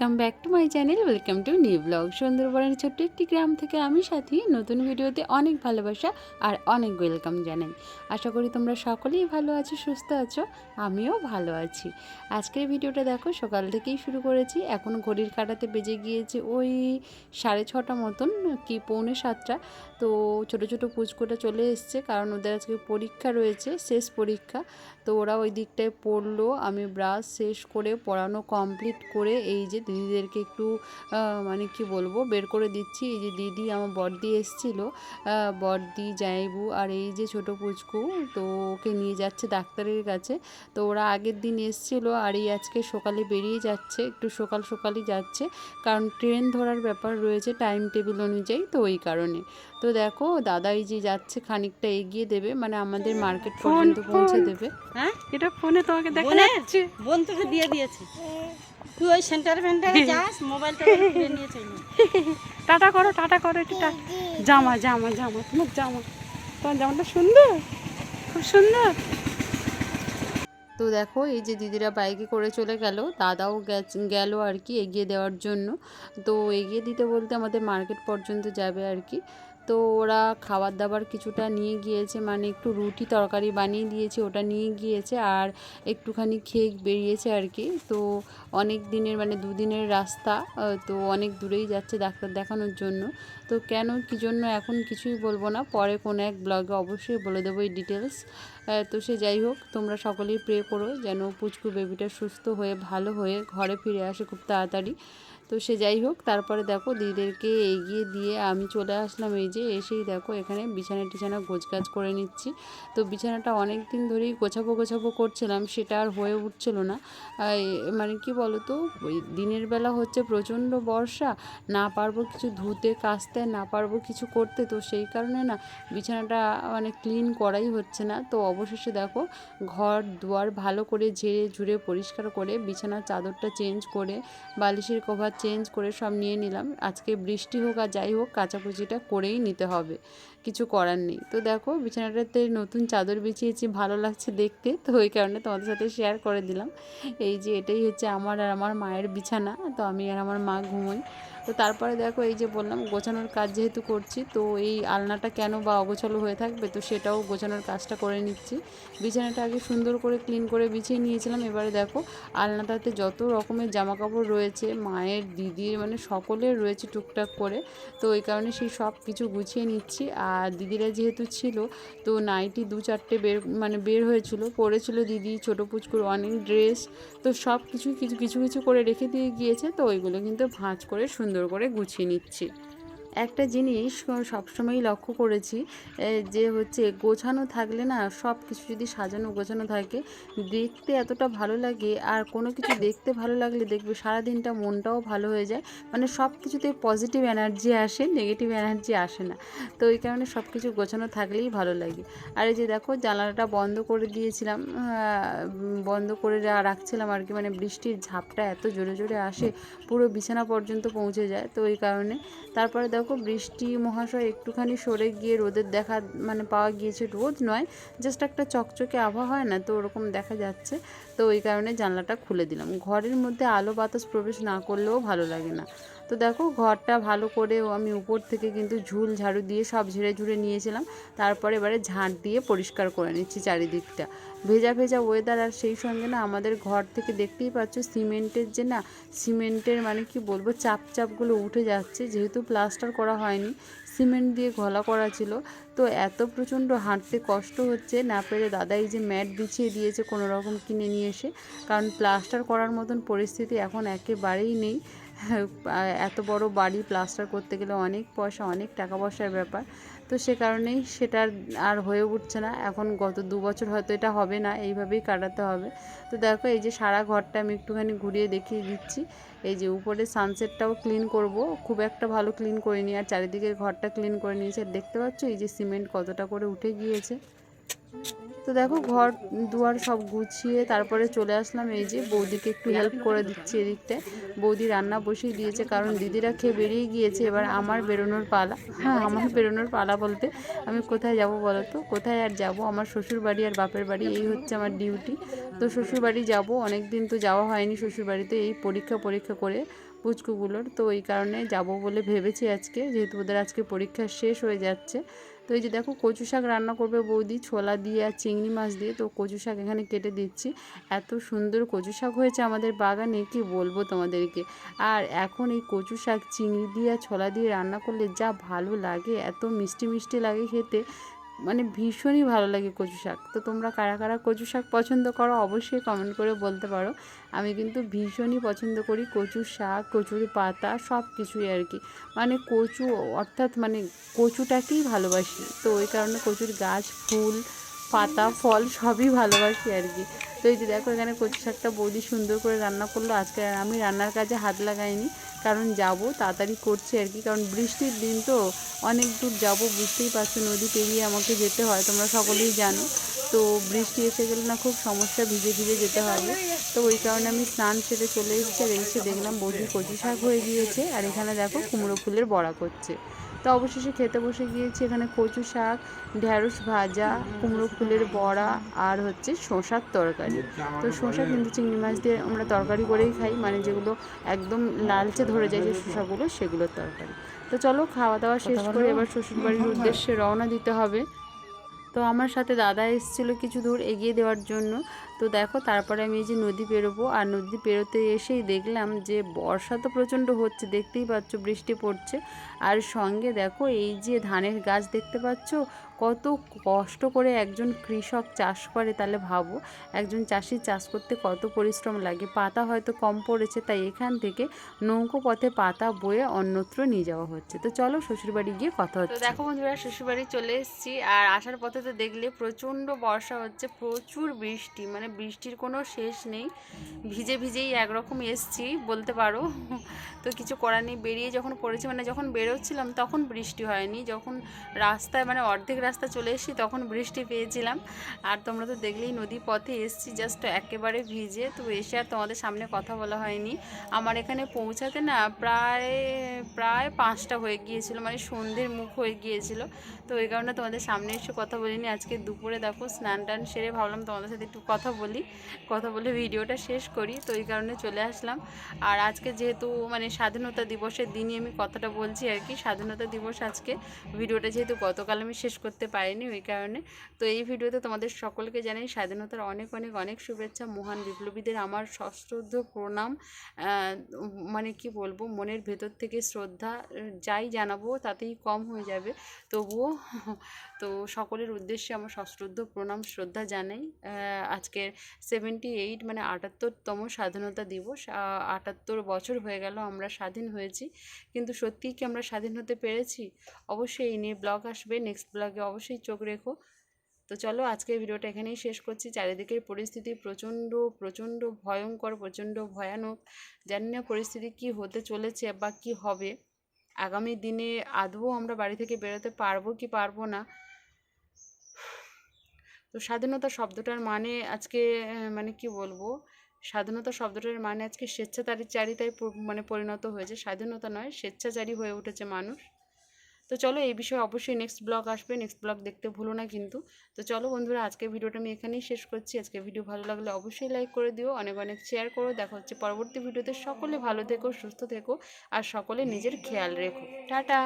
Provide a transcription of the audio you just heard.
Welcome back to my channel welcome to new blog সুন্দরবনের ছোট্ট একটি গ্রাম থেকে আমি সাথী। নতুন ভিডিওতে অনেক ভালোবাসা আর অনেক ওয়েলকাম জানাই। আশা করি তোমরা সকলেই ভালো আছো, সুস্থ আছো, আমিও ভালো আছি। আজকের ভিডিওটা দেখো, সকাল থেকেই শুরু করেছি। এখন ঘড়ির কাটাতে বেজে গিয়েছে ওই সাড়ে ছটা মতন, কি পৌনে সাতটা। তো ছোট ছোট পুচকোটা চলে এসছে, কারণ ওদের আজকে পরীক্ষা রয়েছে, শেষ পরীক্ষা। তো ওরা ওই দিকটায় পড়ল, আমি ব্রাশ শেষ করে, পড়ানো কমপ্লিট করে, এই যে দিদিদেরকে একটু মানে কি বলব বের করে দিচ্ছি। এই যে দিদি আমার বড়দি এসেছিল বড়দি জাইবু আর এই যে ছোট পুচকু তো ওকে নিয়ে যাচ্ছে ডাক্তারের কাছে। তো ওরা আগের দিন এসেছিল আর এই আজকে সকালে বেরিয়ে যাচ্ছে একটু সকাল সকালই যাচ্ছে। কারণ ট্রেন ধরার ব্যাপার রয়েছে টাইম টেবিল অনুযায়ী তো ওই কারণে। তো দেখো দাদা এই যে যাচ্ছে খানিকটা এগিয়ে দেবে মানে আমাদের মার্কেট পর্যন্ত পৌঁছে দেবে। হ্যাঁ? এটা ফোনে তোমাকে দেখা? যাচ্ছে বোন তোকে দিয়ে দিয়েছে। তুই ওই সেন্টার ফেন্টারে যাস মোবাইলটা নিয়ে চলে টাটা করো টাটা করো একটু টা- জামা জামা জামা তোমার জামা। তোমার জামাটা সুন্দর খুব সুন্দর। তো দেখো এই যে দিদিরা বাইকে করে চলে গেল দাদাও গেল আর কি এগিয়ে দেওয়ার জন্য। তো এগিয়ে দিতে বলতে আমাদের মার্কেট পর্যন্ত যাবে আর কি। তো ওরা খাবার দাবার কিছুটা নিয়ে গিয়েছে মানে একটু রুটি তরকারি বানিয়ে দিয়েছে, ওটা নিয়ে গিয়েছে আর একটুখানি খেক বেরিয়েছে আর কি। তো অনেক দিনের মানে দুদিনের রাস্তা তো অনেক দূরেই যাচ্ছে ডাক্তার দেখানোর জন্য। তো কেন, কী জন্য এখন কিছুই বলব না, পরে কোনো এক ব্লগে অবশ্যই বলে দেবো এই ডিটেলস তো সে যাই হোক, তোমরা সকলেই প্রে করো যেন পুচকু বেবিটা সুস্থ হয়ে, ভালো হয়ে ঘরে ফিরে আসে খুব তাড়াতাড়ি। তো সে যাই হোক, তারপরে দেখো দিদিদেরকে এগিয়ে দিয়ে আমি চলে আসলাম। এই যে এসেই দেখো এখানে বিছানা টিছানা গোছগাছ করে নিচ্ছি। তো বিছানাটা অনেক দিন ধরেই গোছাবো গোছাবো করছিলাম, সেটা আর হয়ে উঠছিল না। মানে কি বলো তো ওই দিনের বেলা হচ্ছে প্রচণ্ড বর্ষা, না পারব কিছু ধুতে কাচতে না পারব কিছু করতে। তো সেই কারণে না বিছানাটা মানে ক্লিন করাই হচ্ছে না। তো অবশেষে দেখো ঘর দুয়ার ভালো করে ঝেড়ে ঝুড়ে পরিষ্কার করে বিছানার চাদরটা চেঞ্জ করে বালিশের কভার চেঞ্জ করে সব নিয়ে নিলাম। আজকে বৃষ্টি হোক আর যাই হোক, কাচাকুচিটা করেই নিতে হবে। কিছু করার নেই। তো দেখো, বিছানাটাতে নতুন চাদর বিছিয়েছি, ভালো লাগছে দেখতে। তো ওই কারণে তোমাদের সাথে শেয়ার করে দিলাম। এই যে এটাই হচ্ছে আমার আর আমার মায়ের বিছানা। তো আমি আর আমার মা ঘুমোই। তো তারপরে দেখো এই যে বললাম, গোছানোর কাজ যেহেতু করছি, তো এই আলনাটা কেন বা অগোছালো হয়ে থাকবে, তো সেটাও গোছানোর কাজটা করে নিচ্ছি। বিছানাটা আগে সুন্দর করে ক্লিন করে বিছিয়ে নিয়েছিলাম, এবারে দেখো আলনাটাতে যত রকমের জামা কাপড় রয়েছে, মায়ের, দিদির মানে সকলের রয়েছে টুকটাক করে, তো ওই কারণে সেই সব কিছু গুছিয়ে নিচ্ছি। আর দিদিরা যেহেতু ছিল, তো নাইটি দু চারটে বের মানে বের হয়েছিল, পরেছিল দিদি, ছোটো পুচকুর অনেক ড্রেস তো সব কিছু কিছু কিছু কিছু করে রেখে দিয়ে গিয়েছে, তো ওইগুলো কিন্তু ভাঁজ করে সুন্দর করে গুছিয়ে নিচ্ছি। একটা জিনিস সবসময়ই লক্ষ্য করেছি যে হচ্ছে গোছানো থাকলে না সব কিছু যদি সাজানো গোছানো থাকে, দেখতে এতটা ভালো লাগে আর কোনো কিছু দেখতে ভালো লাগলে দেখবে সারা দিনটা মনটাও ভালো হয়ে যায়। মানে সব কিছুতে পজিটিভ এনার্জি আসে নেগেটিভ এনার্জি আসে না। তো ওই কারণে সব কিছু গোছানো থাকলেই ভালো লাগে। আর এই যে দেখো জানালাটা বন্ধ করে দিয়েছিলাম বন্ধ করে রাখছিলাম আর কি মানে বৃষ্টির ঝাপটা এত জোরে জোরে আসে, পুরো বিছানা পর্যন্ত পৌঁছে যায়। তো ওই কারণে, তারপরে দেখো বৃষ্টি, মহাশয় একটুখানি সরে গিয়ে রোদের দেখা মানে পাওয়া গিয়েছে রোদ নয় জাস্ট একটা চকচকে আবহাওয়া, হয় না তো ওরকম দেখা যাচ্ছে। তো ওই কারণে জানলাটা খুলে দিলাম। ঘরের মধ্যে আলো বাতাস প্রবেশ না করলেও ভালো লাগে না। তো দেখো ঘরটা ভালো করেও আমি উপর থেকে কিন্তু ঝুল ঝাড়ু দিয়ে সব ঝেড়ে ঝুড়ে নিয়েছিলাম। তারপরে এবারে ঝাঁট দিয়ে পরিষ্কার করে নিচ্ছি চারিদিকটা। ভেজা ভেজা ওয়েদার আর সেই সঙ্গে না আমাদের ঘর থেকে দেখতেই পাচ্ছ সিমেন্টের যে না সিমেন্টের মানে কি বলব চাপ চাপগুলো উঠে যাচ্ছে। যেহেতু প্লাস্টার করা হয়নি, সিমেন্ট দিয়ে ঘলা করা ছিল। তো এত প্রচণ্ড হাঁটতে কষ্ট হচ্ছে। না পেরে দাদা এই যে ম্যাট বিছিয়ে দিয়েছে কোনো রকম কিনে নিয়ে এসে, কারণ প্লাস্টার করার মতন পরিস্থিতি এখন একেবারেই নেই। এত বড় বাড়ি প্লাস্টার করতে গেলে অনেক পয়সা, অনেক টাকা পয়সার ব্যাপার। তো সে কারণেই সেটা আর- হয়ে উঠছে না। এখন গত দু বছর হয়তো এটা হবে না, এইভাবেই কাটাতে হবে। তো দেখো, এই যে সারা ঘরটা আমি একটুখানি ঘুরিয়ে দেখিয়ে দিচ্ছি। এই যে উপরে সানসেটটাও ক্লিন করব। খুব একটা ভালো ক্লিন করে করিনি, আর চারিদিকের ঘরটা ক্লিন করে নিয়েছে। দেখতে পাচ্ছ, এই যে সিমেন্ট কতটা করে উঠে গিয়েছে। তো দেখো ঘর, দুয়ার সব গুছিয়ে তারপরে চলে আসলাম। এই যে বৌদিকে একটু হেল্প করে দিচ্ছি এদিকটায় বৌদি রান্না বসিয়ে দিয়েছে, কারণ দিদিরা খেয়ে বেরিয়ে গিয়েছে। এবার আমার বেরোনোর পালা। হ্যাঁ আমার বেরোনোর পালা বলতে আমি কোথায় যাব বলো তো? কোথায় আর যাব? আমার শ্বশুর বাড়ি আর বাপের বাড়ি, এই হচ্ছে আমার ডিউটি তো শ্বশুর বাড়ি যাব অনেক দিন তো যাওয়া হয়নি শ্বশুর বাড়িতে এই পরীক্ষা পরীক্ষা করে পুচকুগুলোর। তো এই কারণে যাব বলে ভেবেছি আজকে। যেহেতু ওদের আজকে পরীক্ষা শেষ হয়ে যাচ্ছে তো এই যে দেখো কচু শাক রান্না করবে বৌদি, ছোলা দিয়ে আর চিংড়ি মাছ দিয়ে। তো কচু শাক এখানে কেটে দিচ্ছি। এত সুন্দর কচু শাক হয়েছে আমাদের বাগানে, কি বলব তোমাদেরকে? আর এখন এই কচু শাক, চিংড়ি দিয়ে আর ছোলা দিয়ে রান্না করলে যা ভালো লাগে, এত মিষ্টি মিষ্টি লাগে খেতে। মানে ভীষণই ভালো লাগে কচু শাক। তো তোমরা কারা কারা কচু শাক পছন্দ করো অবশ্যই কমেন্ট করে বলতে পারো। আমি কিন্তু ভীষণই পছন্দ করি কচু শাক, কচুর পাতা সব কিছুই আর কি মানে কচু অর্থাৎ মানে কচুটাকেই ভালোবাসি। তো ওই কারণে কচুর গাছ, ফুল পাতা, ফল সবই ভালোবাসি আর কি। তো এই যে দেখো, এখানে কচু শাকটা বৌদি সুন্দর করে রান্না করল। আজকে আমি রান্নার কাজে হাত লাগাইনি, কারণ যাব, তাড়াতাড়ি করছি আর কি। কারণ বৃষ্টির দিন তো অনেক দূর যাব, বুঝতেই পারছ, নদী পেরিয়ে আমাকে যেতে হয়, তোমরা সকলেই জানো। তো বৃষ্টি এসে গেলে না খুব সমস্যা, ভিজে ভিজে যেতে হবে। তো ওই কারণে আমি স্নান সেরে চলে এসেছি আর এসে দেখলাম বৌদি কচু শাক হয়ে গিয়েছে। আর এখানে দেখো কুমড়ো ফুলের বড়া করছে। তো অবশেষে খেতে বসে গিয়েছি এখানে কচু শাক ঢ্যাঁড়স ভাজা কুমড়ো ফুলের বড়া আর হচ্ছে শশার তরকারি। তো শসা কিন্তু চিংড়ি মাছ দিয়ে আমরা তরকারি করেই খাই মানে যেগুলো একদম লালচে ধরে যায় যে শসাগুলো সেগুলোর তরকারি। তো চলো খাওয়া দাওয়া শেষ করে এবার শ্বশুরবাড়ির উদ্দেশ্যে রওনা দিতে হবে। তো আমার সাথে দাদা এসেছিল কিছু দূর এগিয়ে দেওয়ার জন্য। তো দেখো তারপরে আমি এই যে নদী পেরোবো আর নদী পেরোতে এসেই দেখলাম যে বর্ষা তো প্রচণ্ড হচ্ছে দেখতেই পাচ্ছ বৃষ্টি পড়ছে। আর সঙ্গে দেখো এই যে ধানের গাছ দেখতে পাচ্ছ কত কষ্ট করে একজন কৃষক চাষ করে তাহলে ভাবো। একজন চাষি চাষ করতে কত পরিশ্রম লাগে পাতা হয়তো কম পড়েছে তাই এখান থেকে নৌকো পথে পাতা বয়ে অন্যত্র নিয়ে যাওয়া হচ্ছে। তো চলো শ্বশুরবাড়ি গিয়ে কথা হচ্ছে। দেখো বন্ধুরা শ্বশুরবাড়ি চলে এসেছি আর আসার পথে তো দেখলে প্রচণ্ড বর্ষা হচ্ছে প্রচুর বৃষ্টি মানে বৃষ্টির কোনো শেষ নেই। ভিজে ভিজেই একরকম এসছি, বলতে পারো। তো কিছু করার নেই। বেরিয়ে যখন পড়েছি মানে যখন বেরোচ্ছিলাম, তখন বৃষ্টি হয়নি। যখন রাস্তায় মানে অর্ধেক রাস্তা চলে এসেছি, তখন বৃষ্টি পেয়েছিলাম। আর তোমরা তো দেখলেই নদী পথে এসছি জাস্ট একেবারে ভিজে। তো এসে আর তোমাদের সামনে কথা বলা হয়নি। আমার এখানে পৌঁছাতে না প্রায় প্রায় পাঁচটা হয়ে গিয়েছিল মানে সন্ধ্যের মুখ হয়ে গিয়েছিল। তো এই কারণে তোমাদের সামনে এসে কথা বলিনি। আজকে দুপুরে দেখো স্নান টান সেরে ভাবলাম তোমাদের সাথে একটু কথা বলি, কথা বলে ভিডিওটা শেষ করি, তো এই কারণে চলে আসলাম। আর আজকে যেহেতু মানে স্বাধীনতা দিবসের দিনই আমি কথাটা বলছি আর কি, স্বাধীনতা দিবস আজকে, ভিডিওটা যেহেতু গতকাল আমি শেষ করতে পারিনি ওই কারণে, তো এই ভিডিওতে তোমাদের সকলকে জানাই স্বাধীনতার অনেক অনেক অনেক শুভেচ্ছা, মহান বিপ্লবীদের আমার সশ্রদ্ধ প্রণাম মানে কি বলব, মনের ভেতর থেকে শ্রদ্ধা, যাই জানাব তাতেই কম হয়ে যাবে, তবুও তো সকলের উদ্দেশ্যে আমার সশ্রদ্ধ প্রণাম, শ্রদ্ধা জানাই। আজকের সেভেন্টি এইট মানে আটাত্তরতম স্বাধীনতা দিবস আটাত্তর বছর হয়ে গেল আমরা স্বাধীন হয়েছি। কিন্তু সত্যিই কি আমরা স্বাধীন হতে পেরেছি? অবশ্যই এই নিয়ে ব্লগ আসবে নেক্সট ব্লগে অবশ্যই চোখ রেখো। তো চলো আজকের ভিডিওটা এখানেই শেষ করছি। চারিদিকের পরিস্থিতি প্রচণ্ড প্রচণ্ড ভয়ঙ্কর, প্রচণ্ড ভয়ানক। জানি না পরিস্থিতি কি হতে চলেছে বা কি হবে। আগামী দিনে আদৌ আমরা বাড়ি থেকে বেরোতে পারব কি পারব না? তো স্বাধীনতা শব্দটার মানে আজকে মানে কি বলব? স্বাধীনতা শব্দটার মানে আজকে স্বেচ্ছাচারী চারিতায় মানে পরিণত হয়েছে। স্বাধীনতা নয়, স্বেচ্ছাচারী হয়ে উঠেছে মানুষ। তো চলো এই বিষয়ে অবশ্যই নেক্সট ব্লগ আসবে। নেক্সট ব্লগ দেখতে ভুলো না কিন্তু। তো চলো বন্ধুরা, আজকের ভিডিওটা আমি এখানেই শেষ করছি। আজকে ভিডিও ভালো লাগলে অবশ্যই লাইক করে দিও, অনেক অনেক শেয়ার করো। দেখা হচ্ছে পরবর্তী ভিডিওতে। সকলে ভালো থেকো, সুস্থ থেকো, আর সকলে নিজের খেয়াল রেখো। টাটা!